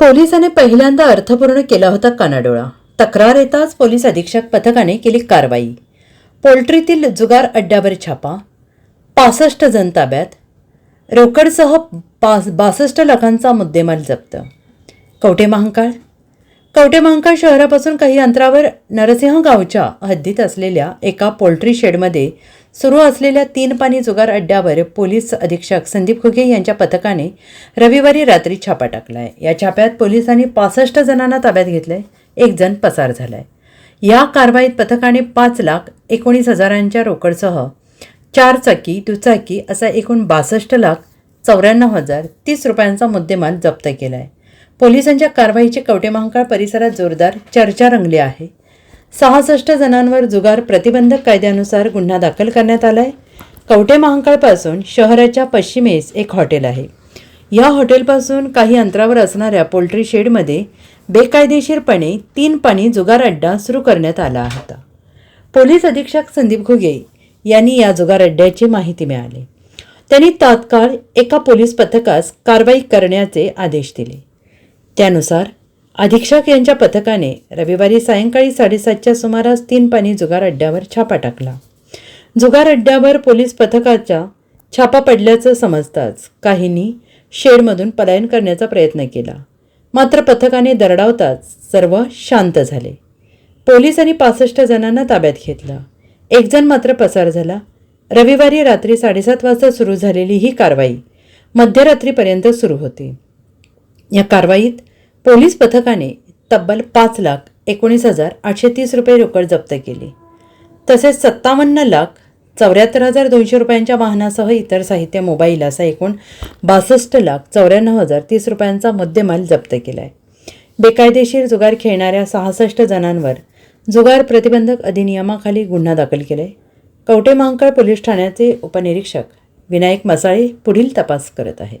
पोलिसाने पहिल्यांदा अर्थपूर्ण केला होता कानाडोळा. तक्रार येताच पोलीस अधीक्षक पथकाने केली कारवाई. पोल्ट्रीतील जुगार अड्ड्यावर छापा. पासष्ट जण ताब्यात. रोकडसह पास बासष्ट लाखांचा मुद्देमाल जप्त. कवटे महांकाळ? कवटे महांकाळ शहरापासून काही अंतरावर नरसिंह गावच्या हद्दीत असलेल्या एका पोल्ट्री शेडमध्ये सुरू असलेल्या तीन पाणी जुगार अड्ड्यावर पोलीस अधीक्षक संदीप खुगे यांच्या पथकाने रविवारी रात्री छापा टाकला आहे या छाप्यात पोलिसांनी पासष्ट जणांना ताब्यात घेतलंय एक जण पसार झालाय. या कारवाईत पथकाने पाच लाख एकोणीस हजारांच्या रोकडसह चार चाकी दुचाकी असा एकूण बासष्ट लाख चौऱ्याण्णव हजार तीस रुपयांचा मुद्देमाल जप्त केला आहे पोलिसांच्या कारवाईची कवटे महांकाळ परिसरात जोरदार चर्चा रंगली आहे. सहासष्ट जणांवर जुगार प्रतिबंधक कायद्यानुसार गुन्हा दाखल करण्यात आला आहे कवटे महांकाळपासून शहराच्या पश्चिमेस एक हॉटेल आहे. या हॉटेलपासून काही अंतरावर असणाऱ्या पोल्ट्री शेडमध्ये बेकायदेशीरपणे तीन पाणी जुगार अड्डा सुरू करण्यात आला होता. पोलीस अधीक्षक संदीप घुगे यांनी या जुगार अड्ड्याची माहिती मिळाली. त्यांनी तात्काळ एका पोलीस पथकास कारवाई करण्याचे आदेश दिले. त्यानुसार अधीक्षक यांच्या पथकाने रविवारी सायंकाळी साडेसातच्या सुमारास तीन पाणी जुगार अड्ड्यावर छापा टाकला. जुगार अड्ड्यावर पोलीस पथकाच्या छापा पडल्याचं समजताच काहींनी शेडमधून पलायन करण्याचा प्रयत्न केला. मात्र पथकाने दरडावताच सर्व शांत झाले. पोलिसांनी पासष्ट जणांना ताब्यात घेतलं. एकजण मात्र पसार झाला. रविवारी रात्री साडेसात वाजता सुरू झालेली ही कारवाई मध्यरात्रीपर्यंत सुरू होती. या कारवाईत पोलीस पथकाने तब्बल पाच लाख एकोणीस हजार आठशे तीस रुपये रोकड जप्त केली. तसेच सत्तावन्न लाख चौऱ्याहत्तर हजार दोनशे रुपयांच्या वाहनासह इतर साहित्य मोबाईल असा एकूण बासष्ट लाख चौऱ्याण्णव हजार तीस रुपयांचा मुद्देमाल जप्त केला आहे बेकायदेशीर जुगार खेळणाऱ्या सहासष्ट जणांवर जुगार प्रतिबंधक अधिनियमाखाली गुन्हा दाखल केला आहे कवटे महांकाळ पोलीस ठाण्याचे उपनिरीक्षक विनायक मसाळे पुढील तपास करत आहेत.